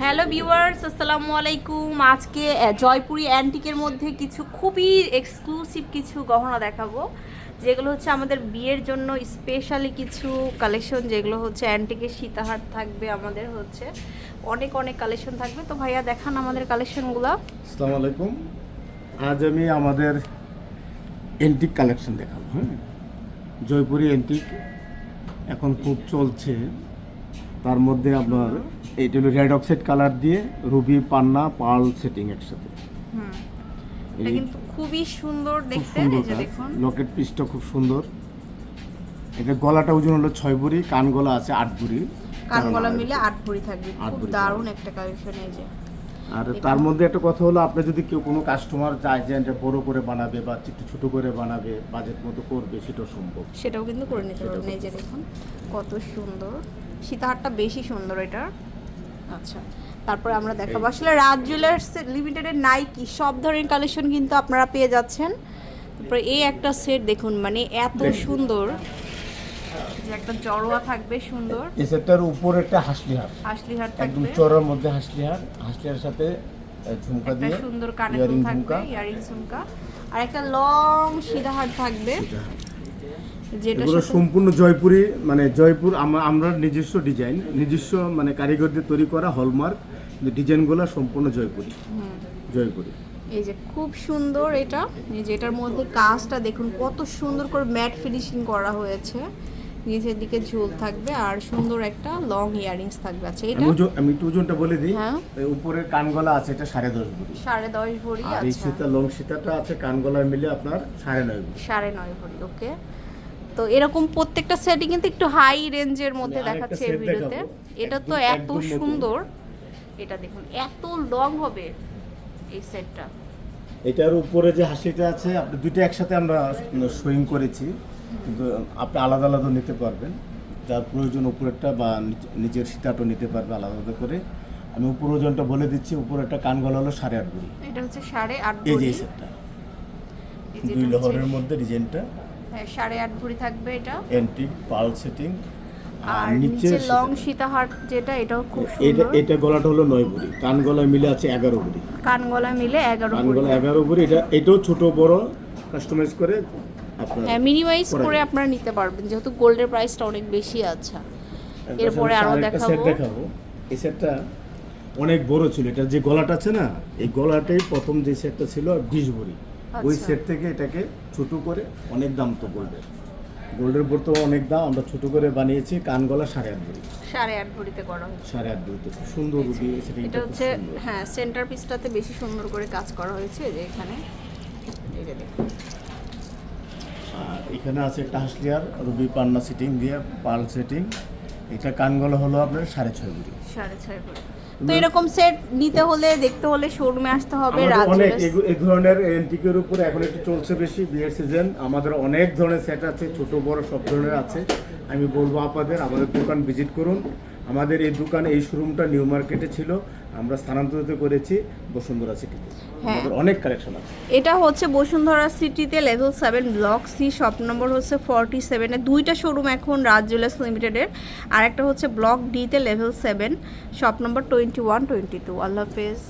Hello viewers, আসসালামু আলাইকুম। আজকে জয়পুরি অ্যান্টিকের মধ্যে কিছু খুবই এক্সক্লুসিভ কিছু গহনা দেখাবো, যেগুলো হচ্ছে আমাদের বিয়ের জন্য স্পেশালি কিছু কালেকশন যেগুলো হচ্ছে অ্যান্টিকের সীতাহার থাকবে, আমাদের হচ্ছে অনেক অনেক কালেকশন থাকবে। তো ভাইয়া, দেখান আমাদের কালেকশনগুলো আসসালামু আলাইকুম। আজ আমি আমাদের এন্টিক কালেকশন দেখাবো হ্যাঁ? জয়পুরি অ্যান্টিক এখন খুব চলছে। তার মধ্যে আপনার এইটা হলো রেড অক্সাইড কালার দিয়ে রুবি পান্না পার্ল সেটিং একসাথে। হুম। এটা কিন্তু খুবই সুন্দর দেখতে এই যে দেখুন। লকেট পিসটা খুব সুন্দর। এটা গলাটা ওজন হলো ছয় বুড়ি কান গলা আছে আট বুড়ি কানগলা মিলে আট ভরি থাকবে। খুব দারুণ একটা কালেকশন এই যে। আর তার মধ্যে একটা কথা হলো আপনি যদি কেউ কোনো কাস্টমার চায় যে এটা বড় করে বানাবে বা একটু ছোট করে বানাবে বাজেট মতো করবে সেটাও সম্ভব। সেটাও কিন্তু করে নিতে পারবেন। এই যে দেখুন কত সুন্দর। সীতাহারটা বেশি সুন্দর এটা। আচ্ছা তারপরে আমরা দেখাবো। আসলে রাজ জুয়েলার্স লিমিটেডের নাইকি সব ধরনের কালেকশন কিন্তু আপনারা পেয়ে যাচ্ছেন। তারপরে এই একটা সেট দেখুন মানে এত সুন্দর। যে একটা জড়োয়া থাকবে সুন্দর। এই সেটটার উপরে একটা হাসলি হার হাসলিহার একদম থাকবে। চড়ার মধ্যে হাসলি হার হাসলিহার সাথে ঝুমকা দিয়ে সুন্দর ইয়ারিং থাকবে ঝুমকা ইয়ারিং ঝুমকা। আর একটা লং সিধাহার থাকবে। এগুলো সম্পূর্ণ জয়পুরি মানে জয়পুর আমরা নিজস্ব ডিজাইন নিজস্ব মানে কারিগরদের তৈরি করা হলমার্ক ডিজাইনগুলো সম্পূর্ণ জয়পুরি। জয়পুরি। এই যে খুব সুন্দর এটা এই যে এটার মধ্যে কাজটা দেখুন কত সুন্দর করে ম্যাট ফিনিশিং করা হয়েছে। নিচের দিকে ঝুল থাকবে আর সুন্দর একটা লং ইয়ারিংস থাকবে। আচ্ছা এটা? আমি একটু ওজনটা বলে দিই। হ্যাঁ। এই উপরের কানগলা আছে এটা সাড়ে দশ ভরি। সাড়ে দশ ভরি আর এই আচ্ছা। সীতা লং সীতাটা আছে কানগলায় মিলে আপনার সাড়ে নয় ভরি। সাড়ে নয় ভরি ওকে। তো এরকম প্রত্যেকটা সেটই কিন্তু একটু হাই রেঞ্জের মধ্যে দেখাচ্ছে এর ভিডিওতে এটা তো এত সুন্দর। এটা দেখুন এত লং হবে এই সেটটা এটার উপরে যে হাসিটা আছে আপনি দুটো একসাথে আমরা সুইং করেছি কিন্তু আপনি আলাদা আলাদা নিতে পারবেন। যার প্রয়োজন উপরেরটা বা নিচে- নিচের সীতাটা নিতে পারবে আলাদা আলাদা করে। আমি উপর ওজনটা বলে দিচ্ছি উপরেরটা কানগলা হলো সাড়ে আট ভরি এটা হচ্ছে সাড়ে আট এই যে এই সেটটা এই দুই লহরের মধ্যে ডিজাইনটা হ্যাঁ, সাড়ে আট ভরি থাকবে এটা। অ্যান্টিক পাল সেটিং আর নিচে লং সীতাহার যেটা এটাও খুব এটা সুন্দর। এটা গলাটা হলো নয় ভরি। কান গলায় মিলে আছে এগারো ভরি। কান গলা মিলে এগারো কান গলা এগারো ভরি। এটা এটাও ছোট বড়। কাস্টমাইজ করে আপনার হ্যাঁ মিনিমাইজ করে আপনারা নিতে পারবেন যেহেতু গোল্ডের প্রাইসটা অনেক বেশি আছে। এরপরে আরও দেখাবো। দেখাবো। এই সেটটা অনেক বড় ছিল। এটা যে গলাটা আছে না এই গলাটাই প্রথম যে সেটটা ছিল বিশ ভরি। ওই আচ্ছা। সেট থেকে এটাকে ছোট করে অনেক দাম তো গোল্ডের গোল্ডের তো অনেক দাম আমরা ছোট করে বানিয়েছি কান গলা সাড়ে আট ভরি। সাড়ে আট ভরিতে করা হয়েছে। সাড়ে আট ভরিতে খুব সুন্দর রুবি এটা হচ্ছে হ্যাঁ সেন্টার পিসটাতে বেশি সুন্দর করে কাজ করা হয়েছে যে এখানে। এই যে দেখুন। আর এখানে আছে একটা হাসলিয়ার রুবি পান্না সেটিং দিয়ে পার্ল সেটিং এটা কানগলা হলো আপনার সাড়ে ছয় ভরি। সাড়ে ছয় ভরি। তো এরকম সেট নিতে হলে দেখতে হলে শোরুমে আসতে হবে অনেক এই ধরনের এন্টিকের উপরে এখন একটু চলছে বেশি বিয়ের সিজন আমাদের অনেক ধরনের সেট আছে ছোট বড় সব ধরনের আছে। আমি বলব আপনাদের আমাদের দোকান ভিজিট করুন। আমাদের এই দোকান এই শোরুমটা নিউ মার্কেটে ছিল। আমরা স্থানান্তরিত করেছি বসুন্ধরা সিটিতে হ্যাঁ। আমাদের অনেক কালেকশন আছে। এটা হচ্ছে বসুন্ধরা সিটিতে level seven block C shop number হচ্ছে ফর্টি সেভেনে দুইটা শোরুম এখন রাজ জুয়েলার্স লিমিটেডের আর একটা হচ্ছে ব্লক ডিতে level seven shop number twenty one twenty two Allah হাফেজ।